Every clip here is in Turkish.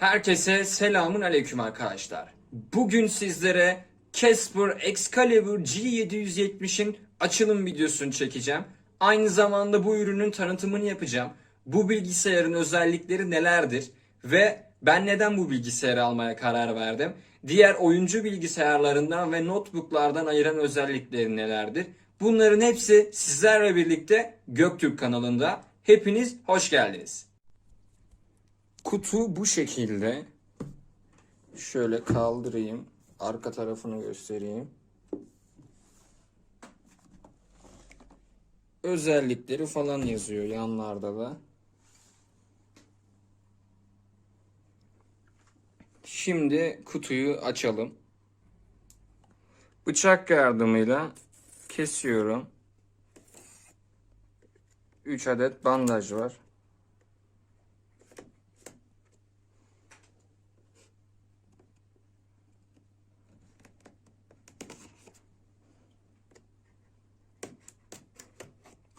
Herkese selamun aleyküm arkadaşlar. Bugün sizlere Casper Excalibur G770'in açılım videosunu çekeceğim. Aynı zamanda bu ürünün tanıtımını yapacağım. Bu bilgisayarın özellikleri nelerdir ve ben neden bu bilgisayarı almaya karar verdim? Diğer oyuncu bilgisayarlarından ve notebooklardan ayıran özellikleri nelerdir? Bunların hepsi sizlerle birlikte Göktürk kanalında. Hepiniz hoş geldiniz. Kutu bu şekilde. Şöyle kaldırayım. Arka tarafını göstereyim. Özellikleri falan yazıyor yanlarda da. Şimdi kutuyu açalım. Bıçak yardımıyla kesiyorum. 3 adet bandaj var.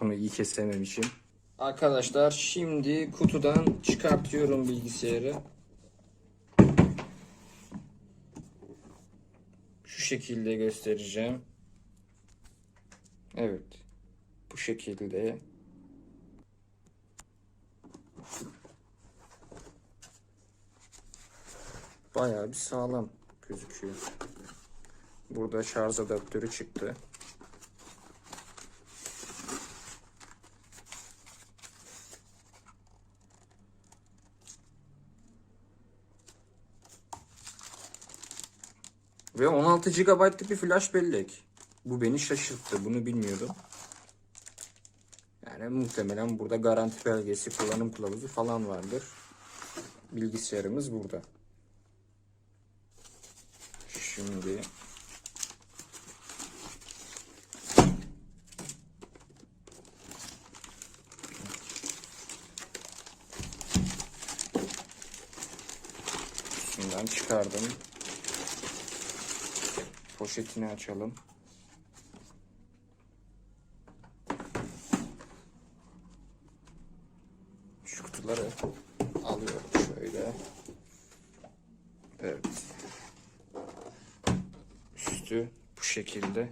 Bunu iyi kesememişim. Arkadaşlar şimdi kutudan çıkartıyorum bilgisayarı. Şu şekilde göstereceğim. Evet. Bu şekilde. Bayağı bir sağlam gözüküyor. Burada şarj adaptörü çıktı. Ve 16 GB'lık bir flash bellek. Bu beni şaşırttı. Bunu bilmiyordum. Yani muhtemelen burada garanti belgesi, kullanım kılavuzu falan vardır. Bilgisayarımız burada. Şimdi Şundan çıkardım. Poşetini açalım. Şu kutuları alıyorum şöyle. Evet. Üstü bu şekilde.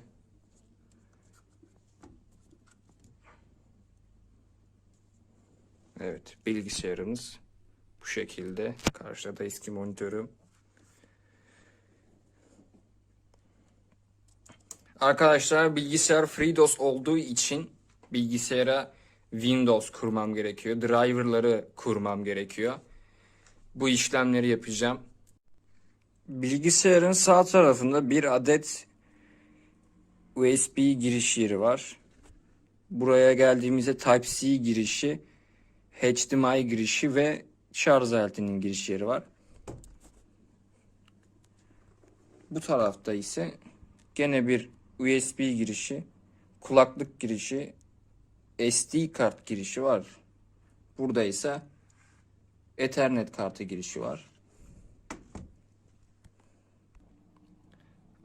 Evet, bilgisayarımız bu şekilde. Karşıda da eski monitörüm. Arkadaşlar bilgisayar FreeDOS olduğu için bilgisayara Windows kurmam gerekiyor. Driver'ları kurmam gerekiyor. Bu işlemleri yapacağım. Bilgisayarın sağ tarafında bir adet USB giriş yeri var. Buraya geldiğimizde Type-C girişi, HDMI girişi ve şarj aletinin giriş yeri var. Bu tarafta ise gene bir USB girişi, kulaklık girişi, SD kart girişi var. Burada ise Ethernet kartı girişi var.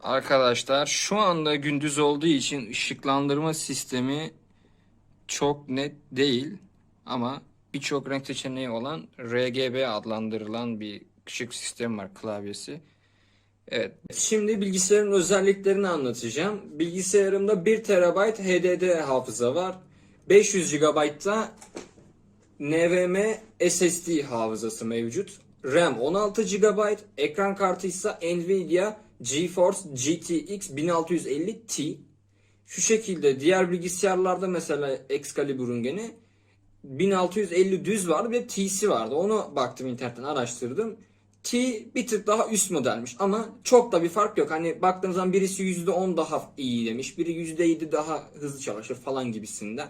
Arkadaşlar şu anda gündüz olduğu için ışıklandırma sistemi çok net değil ama birçok renk seçeneği olan RGB adlandırılan bir ışık sistemi var klavyesi. Evet. Şimdi bilgisayarın özelliklerini anlatacağım. Bilgisayarımda 1 TB HDD hafıza var. 500 GB da NVMe SSD hafızası mevcut. RAM 16 GB, ekran kartı ise Nvidia GeForce GTX 1650 Ti. Şu şekilde diğer bilgisayarlarda mesela Excalibur'un gene 1650 düz vardı ve T'si vardı. Onu baktım internetten araştırdım. T bir tık daha üst modelmiş ama çok da bir fark yok. Hani baktığınız zaman birisi %10 daha iyi demiş. Biri %7 daha hızlı çalışır falan gibisinden.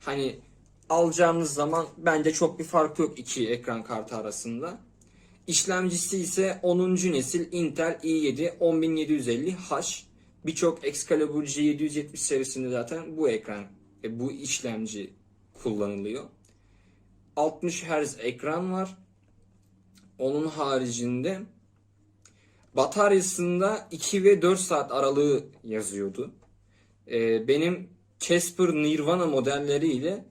Hani alacağınız zaman bence çok bir fark yok iki ekran kartı arasında. İşlemcisi ise 10. nesil Intel i7 10750H. Birçok Excalibur G770 serisinde zaten bu ekran, e, bu işlemci kullanılıyor. 60 Hz ekran var. Onun haricinde bataryasında 2 ve 4 saat aralığı yazıyordu. Ee, benim Casper Nirvana modelleriyle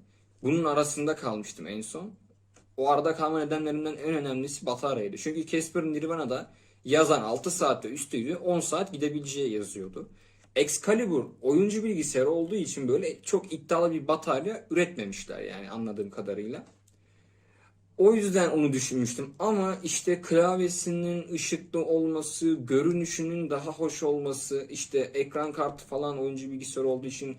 bunun arasında kalmıştım en son. O arada kalma nedenlerinden en önemlisi bataryaydı. Çünkü Casper Nirvana'da yazan 6 saatte üstüydü 10 saat gidebileceği yazıyordu. Excalibur oyuncu bilgisayarı olduğu için böyle çok iddialı bir batarya üretmemişler yani anladığım kadarıyla. O yüzden onu düşünmüştüm ama işte klavyesinin ışıklı olması, görünüşünün daha hoş olması, işte ekran kartı falan oyuncu bilgisayarı olduğu için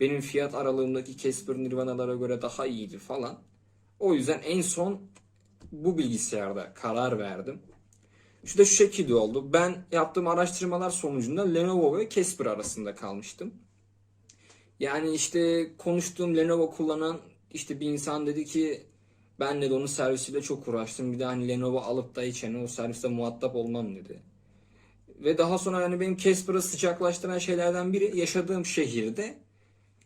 benim fiyat aralığımdaki Casper Nirvana'lara göre daha iyiydi falan. O yüzden en son bu bilgisayarda karar verdim. Şu da şu şekilde oldu. Ben yaptığım araştırmalar sonucunda Lenovo ve Casper arasında kalmıştım. Yani işte konuştuğum Lenovo kullanan işte bir insan dedi ki ben de onun servisiyle çok uğraştım. Bir de hani Lenovo alıp da hiç hani o serviste muhatap olmam dedi. Ve daha sonra yani benim Casper'ı sıcaklaştıran şeylerden biri yaşadığım şehirde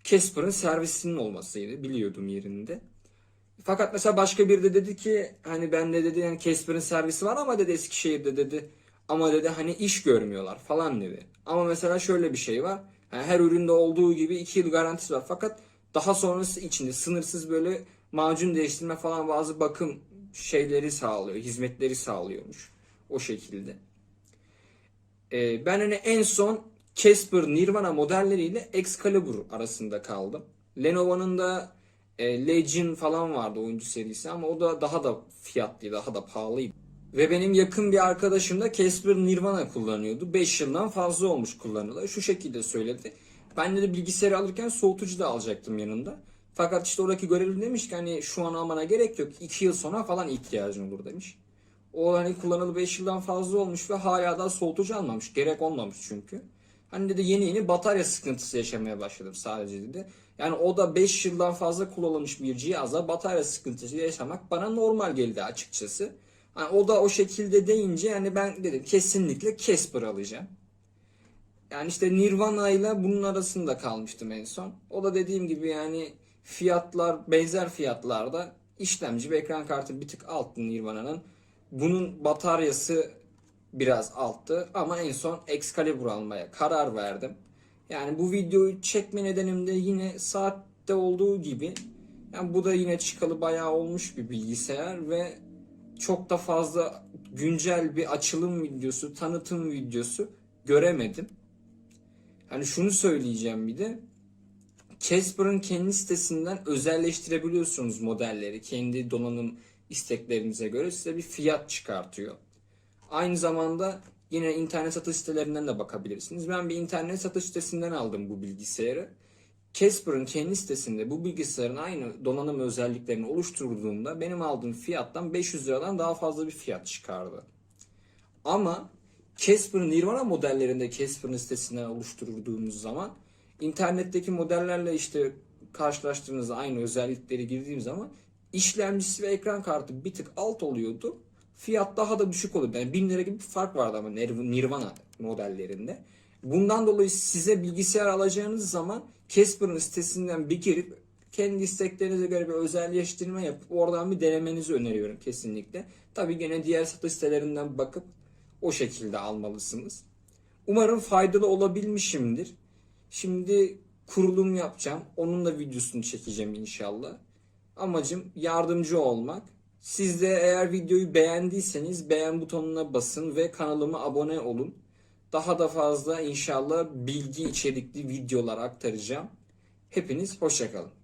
Casper'ın servisinin olmasıydı. Biliyordum yerinde. Fakat mesela başka biri de dedi ki hani ben de dedi yani Casper'ın servisi var ama dedi Eskişehir'de dedi ama dedi hani iş görmüyorlar falan dedi. Ama mesela şöyle bir şey var. Yani her üründe olduğu gibi 2 yıl garantisi var. Fakat daha sonrası içinde sınırsız böyle macun değiştirme falan bazı bakım şeyleri sağlıyor, hizmetleri sağlıyormuş. O şekilde. Ee, ben hani en son Casper Nirvana modelleriyle Excalibur arasında kaldım. Lenovo'nun da e, Legend falan vardı oyuncu serisi ama o da daha da fiyatlı, daha da pahalıydı. Ve benim yakın bir arkadaşım da Casper Nirvana kullanıyordu. 5 yıldan fazla olmuş kullanılı. Şu şekilde söyledi. Ben de bilgisayarı alırken soğutucu da alacaktım yanında. Fakat işte oradaki görevli demiş ki hani şu an almana gerek yok. 2 yıl sonra falan ihtiyacın olur demiş. O hani kullanılı 5 yıldan fazla olmuş ve hala da soğutucu almamış. Gerek olmamış çünkü. Hani dedi yeni yeni batarya sıkıntısı yaşamaya başladım sadece dedi. Yani o da 5 yıldan fazla kullanılmış bir cihaza batarya sıkıntısı yaşamak bana normal geldi açıkçası. Hani o da o şekilde deyince yani ben dedim kesinlikle Casper alacağım. Yani işte Nirvana ile bunun arasında kalmıştım en son. O da dediğim gibi yani fiyatlar benzer fiyatlarda işlemci ve ekran kartı bir tık alttı Nirvana'nın. Bunun bataryası biraz alttı ama en son Excalibur almaya karar verdim. Yani bu videoyu çekme nedenim de yine saatte olduğu gibi yani bu da yine çıkalı bayağı olmuş bir bilgisayar ve çok da fazla güncel bir açılım videosu, tanıtım videosu göremedim. Hani şunu söyleyeceğim bir de. Casper'ın kendi sitesinden özelleştirebiliyorsunuz modelleri. Kendi donanım isteklerinize göre size bir fiyat çıkartıyor. Aynı zamanda yine internet satış sitelerinden de bakabilirsiniz. Ben bir internet satış sitesinden aldım bu bilgisayarı. Casper'ın kendi sitesinde bu bilgisayarın aynı donanım özelliklerini oluşturduğumda benim aldığım fiyattan 500 liradan daha fazla bir fiyat çıkardı. Ama Casper'ın Nirvana modellerinde Casper'ın sitesinden oluşturduğumuz zaman internetteki modellerle işte karşılaştığınızda aynı özellikleri girdiğim zaman işlemcisi ve ekran kartı bir tık alt oluyordu. Fiyat daha da düşük oluyordu. Yani 1000 lira gibi bir fark vardı ama Nirvana modellerinde. Bundan dolayı size bilgisayar alacağınız zaman Casper'ın sitesinden bir girip kendi isteklerinize göre bir özelleştirme yapıp oradan bir denemenizi öneriyorum kesinlikle. Tabi gene diğer satış sitelerinden bakıp o şekilde almalısınız. Umarım faydalı olabilmişimdir. Şimdi kurulum yapacağım. Onun da videosunu çekeceğim inşallah. Amacım yardımcı olmak. Siz de eğer videoyu beğendiyseniz beğen butonuna basın ve kanalıma abone olun. Daha da fazla inşallah bilgi içerikli videolar aktaracağım. Hepiniz hoşçakalın.